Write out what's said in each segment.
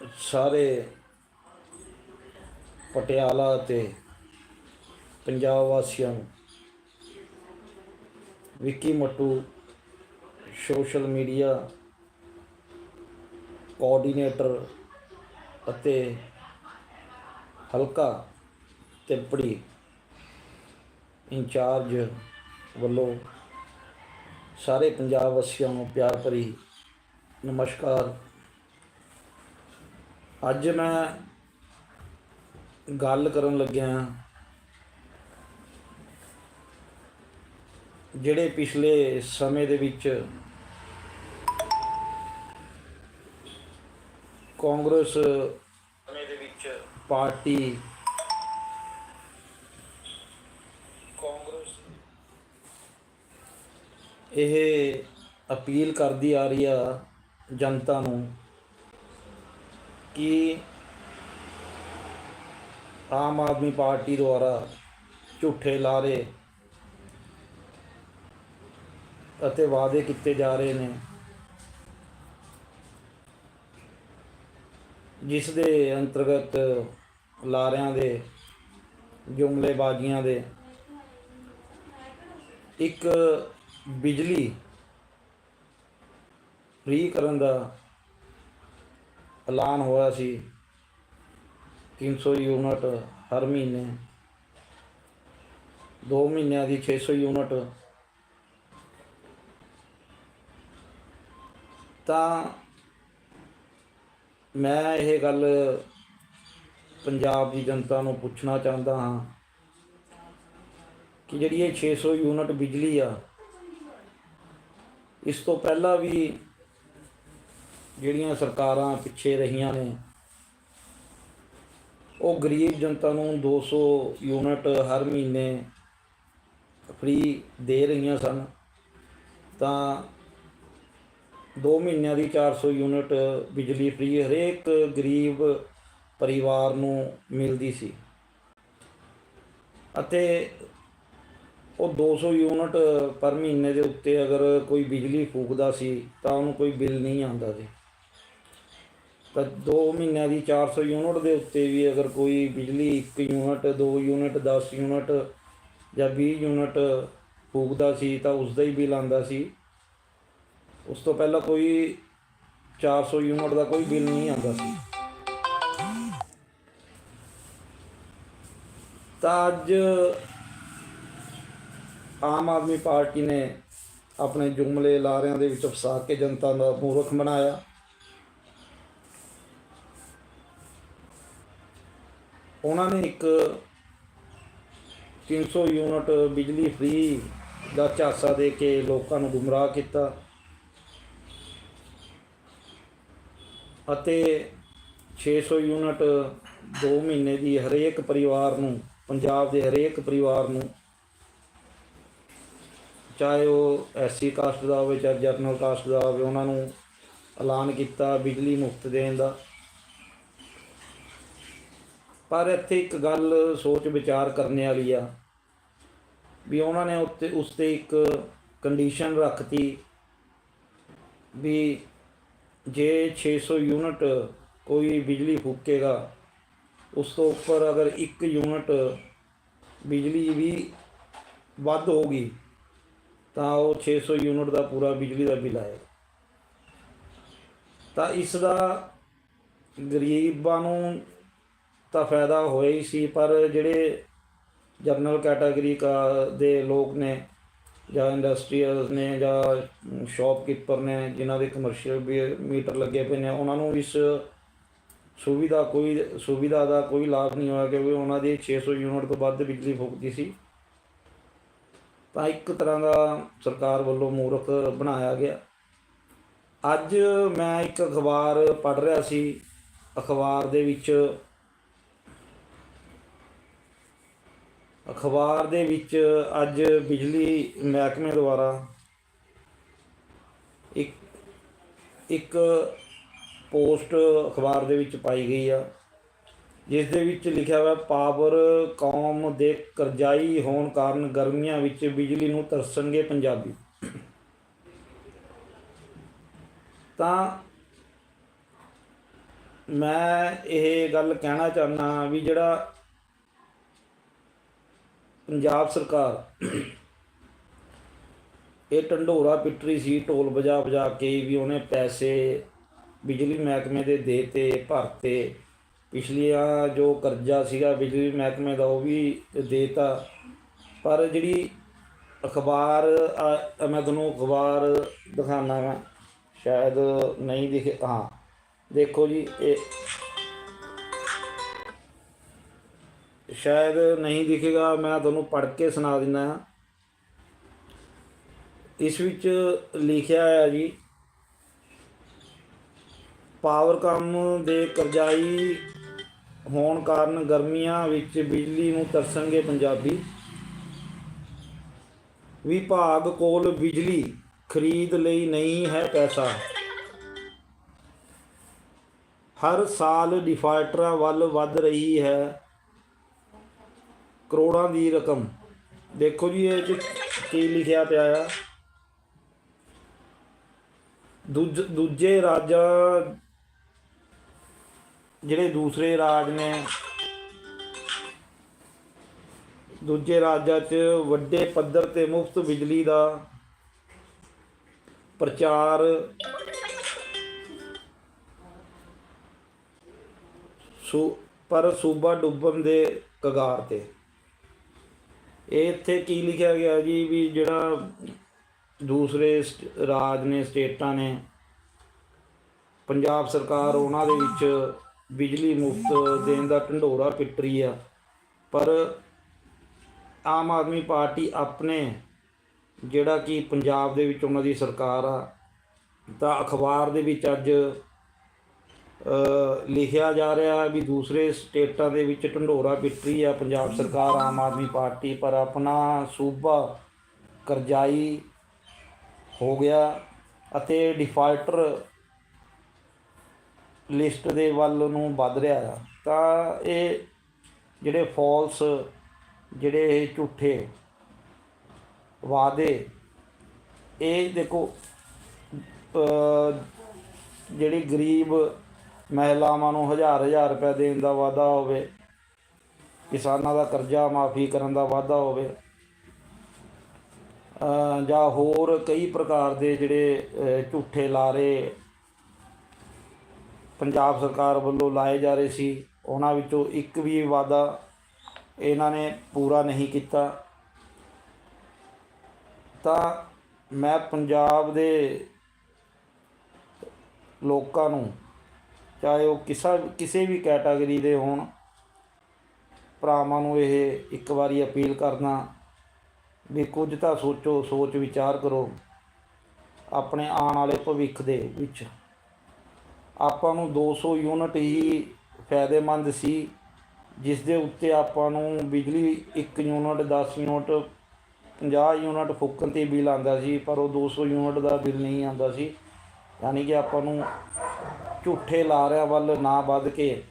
ਸਾਰੇ ਪਟਿਆਲਾ ਅਤੇ ਪੰਜਾਬ ਵਾਸੀਆਂ ਨੂੰ Vicky Mattu social media coordinator ਅਤੇ ਹਲਕਾ ਤਿੱਪੜੀ ਇੰਚਾਰਜ ਵੱਲੋਂ ਸਾਰੇ ਪੰਜਾਬ ਵਾਸੀਆਂ ਨੂੰ ਪਿਆਰ ਭਰੀ ਨਮਸਕਾਰ ਅੱਜ ਮੈਂ ਗੱਲ ਕਰਨ ਲੱਗਿਆ ਜਿਹੜੇ ਪਿਛਲੇ ਸਮੇਂ ਦੇ ਵਿੱਚ ਕਾਂਗਰਸ ਸਮੇਂ ਦੇ ਵਿੱਚ ਪਾਰਟੀ ਕਾਂਗਰਸ ਇਹ ਅਪੀਲ ਕਰਦੀ ਆ ਰਹੀ ਆ ਜਨਤਾ ਨੂੰ ਕਿ ਆਮ ਆਦਮੀ ਪਾਰਟੀ ਦੁਆਰਾ ਝੂਠੇ ਲਾਰੇ ਅਤੇ ਵਾਅਦੇ ਕੀਤੇ ਜਾ ਰਹੇ ਨੇ, ਜਿਸ ਦੇ ਅੰਤਰਗਤ ਲਾਰਿਆਂ ਦੇ, ਜੁਮਲੇਬਾਜ਼ੀਆਂ ਦੇ ਇੱਕ ਬਿਜਲੀ ਫ੍ਰੀ ਕਰਨ ਦਾ ਐਲਾਨ ਹੋਇਆ ਸੀ 300 ਯੂਨਿਟ ਹਰ ਮਹੀਨੇ। 2 ਮਹੀਨਿਆਂ ਦੀ 600 ਯੂਨਿਟ। ਤਾਂ ਮੈਂ ਇਹ ਗੱਲ ਪੰਜਾਬ ਦੀ ਜਨਤਾ ਨੂੰ ਪੁੱਛਣਾ ਚਾਹੁੰਦਾ ਹਾਂ ਕਿ ਜਿਹੜੀ ਇਹ 600 ਯੂਨਿਟ ਬਿਜਲੀ ਆ, ਇਸ ਤੋਂ ਪਹਿਲਾਂ ਵੀ ਜਿਹੜੀਆਂ ਸਰਕਾਰਾਂ ਪਿੱਛੇ ਰਹੀਆਂ ਨੇ, ਉਹ ਗਰੀਬ ਜਨਤਾ ਨੂੰ 200 ਯੂਨਿਟ ਹਰ ਮਹੀਨੇ ਫ੍ਰੀ ਦੇ ਰਹੀਆਂ ਸਨ। ਤਾਂ 2 ਮਹੀਨਿਆਂ ਦੀ 400 ਯੂਨਿਟ ਬਿਜਲੀ ਫ੍ਰੀ ਹਰੇਕ ਗਰੀਬ ਪਰਿਵਾਰ ਨੂੰ ਮਿਲਦੀ ਸੀ। ਅਤੇ ਉਹ 200 ਯੂਨਿਟ ਪਰ ਮਹੀਨੇ ਦੇ ਉੱਤੇ ਅਗਰ ਕੋਈ ਬਿਜਲੀ ਫੂਕਦਾ ਸੀ, ਤਾਂ ਉਹਨੂੰ ਕੋਈ ਬਿੱਲ ਨਹੀਂ ਆਉਂਦਾ ਸੀ। ਤਾਂ 2 ਮਹੀਨਿਆਂ ਦੀ 400 ਯੂਨਿਟ ਦੇ ਉੱਤੇ ਵੀ ਅਗਰ ਕੋਈ ਬਿਜਲੀ 1 ਯੂਨਿਟ 2 ਯੂਨਿਟ 10 ਯੂਨਿਟ ਜਾਂ 20 ਯੂਨਿਟ ਫੂਕਦਾ ਸੀ ਤਾਂ ਉਸ ਦਾ ਹੀ ਬਿੱਲ ਆਉਂਦਾ ਸੀ। ਉਸ ਤੋਂ ਪਹਿਲਾਂ ਕੋਈ 400 ਯੂਨਿਟ ਦਾ ਕੋਈ ਬਿੱਲ ਨਹੀਂ ਆਉਂਦਾ ਸੀ। ਤਾਂ ਅੱਜ ਆਮ ਆਦਮੀ ਪਾਰਟੀ ਨੇ ਆਪਣੇ ਜੁਮਲੇ ਲਾਰਿਆਂ ਦੇ ਵਿੱਚ ਫਸਾ ਕੇ ਜਨਤਾ ਦਾ ਮੂਰਖ ਬਣਾਇਆ। ਉਹਨਾਂ ਨੇ ਇੱਕ 300 ਯੂਨਿਟ ਬਿਜਲੀ ਫ੍ਰੀ ਦਾ ਝਾਂਸਾ ਦੇ ਕੇ ਲੋਕਾਂ ਨੂੰ ਗੁੰਮਰਾਹ ਕੀਤਾ। ਅਤੇ 600 ਯੂਨਿਟ 2 ਮਹੀਨੇ ਦੀ ਹਰੇਕ ਪਰਿਵਾਰ ਨੂੰ, ਪੰਜਾਬ ਦੇ ਹਰੇਕ ਪਰਿਵਾਰ ਨੂੰ, ਚਾਹੇ ਉਹ ਐਸਸੀ ਕਾਸਟ ਦਾ ਹੋਵੇ ਚਾਹੇ ਜਰਨਲ ਕਾਸਟ ਦਾ ਹੋਵੇ, ਉਹਨਾਂ ਨੂੰ ਐਲਾਨ ਕੀਤਾ ਬਿਜਲੀ ਮੁਫਤ ਦੇਣ ਦਾ। ਪਰ ਇੱਥੇ ਇੱਕ ਗੱਲ ਸੋਚ ਵਿਚਾਰ ਕਰਨ ਵਾਲੀ ਆ ਵੀ ਉਹਨਾਂ ਨੇ ਉੱਤੇ, ਉਸ ਤੇ ਇੱਕ ਕੰਡੀਸ਼ਨ ਰੱਖਤੀ ਵੀ ਜੇ 600 ਯੂਨਿਟ ਕੋਈ ਬਿਜਲੀ ਫੂਕੇਗਾ, ਉਸ ਤੋਂ ਉੱਪਰ ਅਗਰ 1 ਯੂਨਿਟ ਬਿਜਲੀ ਵੀ ਵੱਧ ਹੋਗੀ ਤਾਂ ਉਹ 600 ਯੂਨਿਟ ਦਾ ਪੂਰਾ ਬਿਜਲੀ ਦਾ ਬਿੱਲ ਆਏਗਾ। ਤਾਂ ਇਸ ਦਾ ਗਰੀਬਾਂ ਨੂੰ ਤਾਂ ਫਾਇਦਾ ਹੋਇਆ ਹੀ ਸੀ, ਪਰ ਜਿਹੜੇ ਜਨਰਲ ਕੈਟਾਗਰੀ ਕਾ ਦੇ ਲੋਕ ਨੇ ਜਾਂ ਇੰਡਸਟਰੀਅਲਸ ਨੇ ਜਾਂ ਸ਼ਾਪਕੀਪਰ ਨੇ ਜਿਨ੍ਹਾਂ ਦੇ ਕਮਰਸ਼ੀਅਲ ਮੀਟਰ ਲੱਗੇ ਪਏ ਨੇ, ਉਹਨਾਂ ਨੂੰ ਇਸ ਸੁਵਿਧਾ ਕੋਈ, ਸੁਵਿਧਾ ਦਾ ਕੋਈ ਲਾਭ ਨਹੀਂ ਹੋਇਆ ਕਿਉਂਕਿ ਉਹਨਾਂ ਦੀ 600 ਯੂਨਿਟ ਤੋਂ ਵੱਧ ਬਿਜਲੀ ਫੁਕਦੀ ਸੀ। ਤਾਂ ਇੱਕ ਤਰ੍ਹਾਂ ਦਾ ਸਰਕਾਰ ਵੱਲੋਂ ਮੂਰਖ ਬਣਾਇਆ ਗਿਆ। ਅੱਜ ਮੈਂ ਇੱਕ ਅਖਬਾਰ ਪੜ੍ਹ ਰਿਹਾ ਸੀ, ਅਖਬਾਰ ਦੇ ਵਿੱਚ ਅਖਬਾਰ ਦੇ ਵਿੱਚ ਅੱਜ ਬਿਜਲੀ ਮਹਿਕਮੇ ਦੁਆਰਾ ਇੱਕ ਇੱਕ ਪੋਸਟ ਅਖਬਾਰ ਦੇ ਵਿੱਚ ਪਾਈ ਗਈ ਆ, ਜਿਸ ਦੇ ਵਿੱਚ ਲਿਖਿਆ ਹੋਇਆ, ਪਾਵਰ ਕੌਮ ਦੇ ਕਰਜ਼ਾਈ ਹੋਣ ਕਾਰਨ ਗਰਮੀਆਂ ਵਿੱਚ ਬਿਜਲੀ ਨੂੰ ਤਰਸਣਗੇ ਪੰਜਾਬੀ। ਤਾਂ ਮੈਂ ਇਹ ਗੱਲ ਕਹਿਣਾ ਚਾਹੁੰਦਾ ਵੀ ਜਿਹੜਾ ਪੰਜਾਬ ਸਰਕਾਰ ਇਹ ਢੰਡੋਰਾ ਪਿੱਟਰੀ ਸੀ, ਢੋਲ ਵਜਾ ਵਜਾ ਕੇ ਵੀ ਉਹਨੇ ਪੈਸੇ ਬਿਜਲੀ ਮਹਿਕਮੇ ਦੇ ਦੇਤੇ, ਭਰਤੇ। ਪਿਛਲੀਆਂ ਜੋ ਕਰਜ਼ਾ ਸੀਗਾ ਬਿਜਲੀ ਮਹਿਕਮੇ ਦਾ ਉਹ ਵੀ ਦੇਤਾ। ਪਰ ਜਿਹੜੀ ਅਖਬਾਰ ਮੈਂ ਤੁਹਾਨੂੰ ਅਖਬਾਰ ਦਿਖਾਣਾ ਮੈਂ ਸ਼ਾਇਦ ਨਹੀਂ ਦਿਖੇ, ਹਾਂ। ਦੇਖੋ ਜੀ, ਇਹ ਸ਼ਾਇਦ ਨਹੀਂ ਦਿਖੇਗਾ, ਮੈਂ ਤੁਹਾਨੂੰ ਪੜ੍ਹ ਕੇ ਸੁਣਾ ਦਿੰਦਾ ਹਾਂ। ਇਸ ਵਿੱਚ ਲਿਖਿਆ ਹੈ ਜੀ, ਪਾਵਰ ਕੰਮ ਦੇ ਕਰਜ਼ਾਈ ਹੋਣ ਕਾਰਨ ਗਰਮੀਆਂ ਵਿੱਚ ਬਿਜਲੀ ਨੂੰ ਤਰਸਣਗੇ ਪੰਜਾਬੀ। ਵਿਭਾਗ ਕੋਲ ਬਿਜਲੀ ਖਰੀਦ ਲਈ ਨਹੀਂ ਹੈ ਪੈਸਾ। ਹਰ ਸਾਲ ਡਿਫਾਲਟਰਾਂ ਵੱਲ ਵੱਧ ਰਹੀ ਹੈ। ਕਰੋੜਾਂ ਦੀ ਰਕਮ। ਦੇਖੋ ਜੀ, ਇਹ 'ਚ ਕੀ ਲਿਖਿਆ ਪਿਆ ਆ। ਦੂਜ, ਦੂਜੇ ਰਾਜਾਂ ਜਿਹੜੇ ਦੂਸਰੇ ਰਾਜ ਨੇ, ਦੂਜੇ ਰਾਜਾਂ 'ਚ ਵੱਡੇ ਪੱਧਰ ਤੇ ਮੁਫਤ ਬਿਜਲੀ ਦਾ ਪ੍ਰਚਾਰ ਸੂ, ਪਰ ਸੂਬਾ ਡੁੱਬਣ ਦੇ ਕਗਾਰ ਤੇ। ਇਹ ਇੱਥੇ ਕੀ ਲਿਖਿਆ ਗਿਆ ਜੀ ਵੀ ਜਿਹੜਾ ਦੂਸਰੇ ਸਟ- ਰਾਜ ਨੇ, ਸਟੇਟਾਂ ਨੇ, ਪੰਜਾਬ ਸਰਕਾਰ ਉਹਨਾਂ ਦੇ ਵਿੱਚ ਬਿਜਲੀ ਮੁਫਤ ਦੇਣ ਦਾ ਢੰਡੋਰਾ ਪਿੱਟ ਰਹੀ ਆ। ਪਰ ਆਮ ਆਦਮੀ ਪਾਰਟੀ ਆਪਣੇ ਜਿਹੜਾ ਕਿ ਪੰਜਾਬ ਦੇ ਵਿੱਚ ਉਹਨਾਂ ਦੀ ਸਰਕਾਰ ਆ, ਤਾਂ ਅਖਬਾਰ ਦੇ ਵਿੱਚ ਅੱਜ ਲਿਖਿਆ ਜਾ ਰਿਹਾ ਹੈ ਵੀ ਦੂਸਰੇ ਸਟੇਟਾਂ ਦੇ ਵਿੱਚ ਢੰਡੋਰਾ ਪਿੱਟਰੀ ਆ ਪੰਜਾਬ ਸਰਕਾਰ, ਆਮ ਆਦਮੀ ਪਾਰਟੀ, ਪਰ ਆਪਣਾ ਸੂਬਾ ਕਰਜ਼ਾਈ ਹੋ ਗਿਆ ਅਤੇ ਡਿਫਾਲਟਰ ਲਿਸਟ ਦੇ ਵੱਲ ਨੂੰ ਵੱਧ ਰਿਹਾ ਆ ਤਾਂ ਇਹ ਜਿਹੜੇ ਫਾਲਸ ਜਿਹੜੇ ਇਹ ਝੂਠੇ ਵਾਅਦੇ, ਇਹ ਦੇਖੋ ਜਿਹੜੀ ਗਰੀਬ ਮਹਿਲਾਵਾਂ ਨੂੰ ਹਜ਼ਾਰ ਹਜ਼ਾਰ ਰੁਪਏ ਦੇਣ ਦਾ ਵਾਅਦਾ ਹੋਵੇ, ਕਿਸਾਨਾਂ ਦਾ ਕਰਜ਼ਾ ਮਾਫੀ ਕਰਨ ਦਾ ਵਾਅਦਾ ਹੋਵੇ ਜਾਂ ਹੋਰ ਕਈ ਪ੍ਰਕਾਰ ਦੇ ਜਿਹੜੇ ਝੂਠੇ ਲਾਰੇ ਪੰਜਾਬ ਸਰਕਾਰ ਵੱਲੋਂ ਲਾਏ ਜਾ ਰਹੇ ਸੀ, ਉਹਨਾਂ ਵਿੱਚੋਂ ਇੱਕ ਵੀ ਵਾਅਦਾ ਇਹਨਾਂ ਨੇ ਪੂਰਾ ਨਹੀਂ ਕੀਤਾ। ਤਾਂ ਮੈਂ ਪੰਜਾਬ ਦੇ ਲੋਕਾਂ ਨੂੰ ਚਾਹੇ ਉਹ ਕਿਸਾ ਕਿਸੇ ਵੀ ਕੈਟਾਗਰੀ ਦੇ ਹੋਣ, ਭਰਾਵਾਂ ਨੂੰ ਇਹ ਇੱਕ ਵਾਰੀ ਅਪੀਲ ਕਰਨਾ ਵੀ ਕੁਝ ਤਾਂ ਸੋਚੋ, ਸੋਚ ਵਿਚਾਰ ਕਰੋ, ਆਪਣੇ ਆਉਣ ਵਾਲੇ ਭਵਿੱਖ ਦੇ ਵਿੱਚ। ਆਪਾਂ ਨੂੰ 200 ਯੂਨਿਟ ਹੀ ਫਾਇਦੇਮੰਦ ਸੀ, ਜਿਸ ਦੇ ਉੱਤੇ ਆਪਾਂ ਨੂੰ ਬਿਜਲੀ 1 ਯੂਨਿਟ 10 ਯੂਨਿਟ 50 ਯੂਨਿਟ ਫੂਕਣ ਤੇ ਬਿੱਲ ਆਂਦਾ ਸੀ, ਪਰ ਉਹ 200 ਯੂਨਿਟ ਦਾ ਬਿੱਲ ਨਹੀਂ ਆਂਦਾ ਸੀ। ਯਾਨੀ ਕਿ ਆਪਾਂ ਨੂੰ ਝੂਠੇ ਲਾਰਿਆਂ ਵੱਲ ਨਾ ਵੱਧ ਕੇ।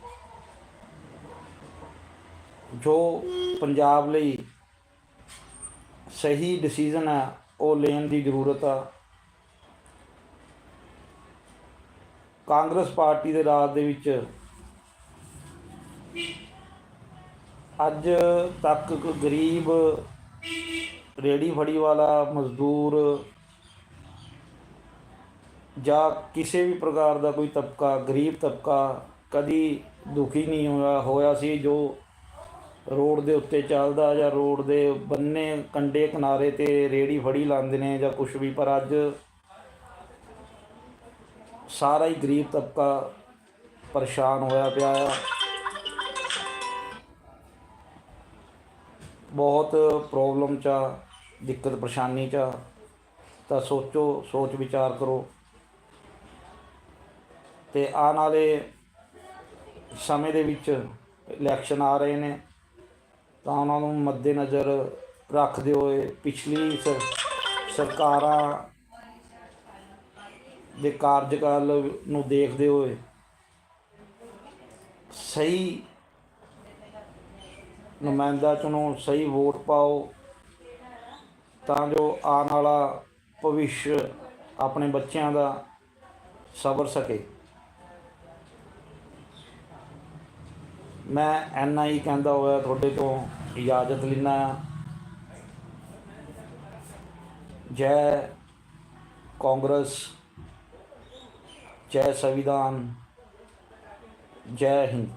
ਜੋ ਪੰਜਾਬ ਲਈ ਸਹੀ ਡਿਸੀਜਨ ਹੈ ਉਹ ਲੈਣ ਦੀ ਜ਼ਰੂਰਤ ਆ। ਕਾਂਗਰਸ ਪਾਰਟੀ ਦੇ ਰਾਜ ਦੇ ਵਿੱਚ ਅੱਜ ਤੱਕ ਕੋਈ ਗਰੀਬ ਰੇੜੀ ਫੜੀ ਵਾਲਾ ਮਜ਼ਦੂਰ ਜਾਂ ਕਿਸੇ ਵੀ ਪ੍ਰਕਾਰ ਦਾ ਕੋਈ ਤਬਕਾ ਗਰੀਬ ਤਬਕਾ ਕਦੀ ਦੁਖੀ ਨਹੀਂ ਹੋਇਆ ਹੋਇਆ ਸੀ ਜੋ ਰੋਡ ਦੇ ਉੱਤੇ ਚੱਲਦਾ ਜਾਂ ਰੋਡ ਦੇ ਬੰਨੇ ਕੰਡੇ ਕਿਨਾਰੇ ਤੇ ਰੇੜੀ ਫੜੀ ਲਾਉਂਦੇ ਨੇ ਜਾਂ ਕੁਝ ਵੀ ਪਰ ਅੱਜ ਸਾਰਾ ਹੀ ਗਰੀਬ ਤਬਕਾ ਪਰੇਸ਼ਾਨ ਹੋਇਆ ਪਿਆ ਆ ਬਹੁਤ ਪ੍ਰੋਬਲਮ ਚ ਆ, ਦਿੱਕਤ ਪਰੇਸ਼ਾਨੀ ਚ ਆ। ਤਾਂ ਸੋਚੋ ਸੋਚ ਵਿਚਾਰ ਕਰੋ ਤੇ ਆਉਣ ਵਾਲੇ ਸਮੇਂ ਦੇ ਵਿੱਚ ਇਲੈਕਸ਼ਨ ਆ ਰਹੇ ਨੇ। ਤਾਂ ਉਹਨਾਂ ਨੂੰ ਮੱਦੇਨਜ਼ਰ ਰੱਖਦੇ ਹੋਏ ਪਿਛਲੀ ਸਰਕਾਰਾਂ ਦੇ ਕਾਰਜਕਾਲ ਨੂੰ ਦੇਖਦੇ ਹੋਏ ਸਹੀ ਨੁਮਾਇੰਦਾ ਚੁਣੋ, ਸਹੀ ਵੋਟ ਪਾਓ, ਤਾਂ ਜੋ ਆਉਣ ਵਾਲਾ ਭਵਿੱਖ ਆਪਣੇ ਬੱਚਿਆਂ ਦਾ ਸਬਰ ਸਕੇ। ਮੈਂ ਐਨਾ ਆਈ ਕਹਿੰਦਾ ਹੋਇਆ, ਤੁਹਾਡੇ ਤੋਂ ਇਜਾਜ਼ਤ ਲੈਣਾ ਜੈ ਕਾਂਗਰਸ, ਜੈ ਸੰਵਿਧਾਨ, ਜੈ ਹਿੰਦ।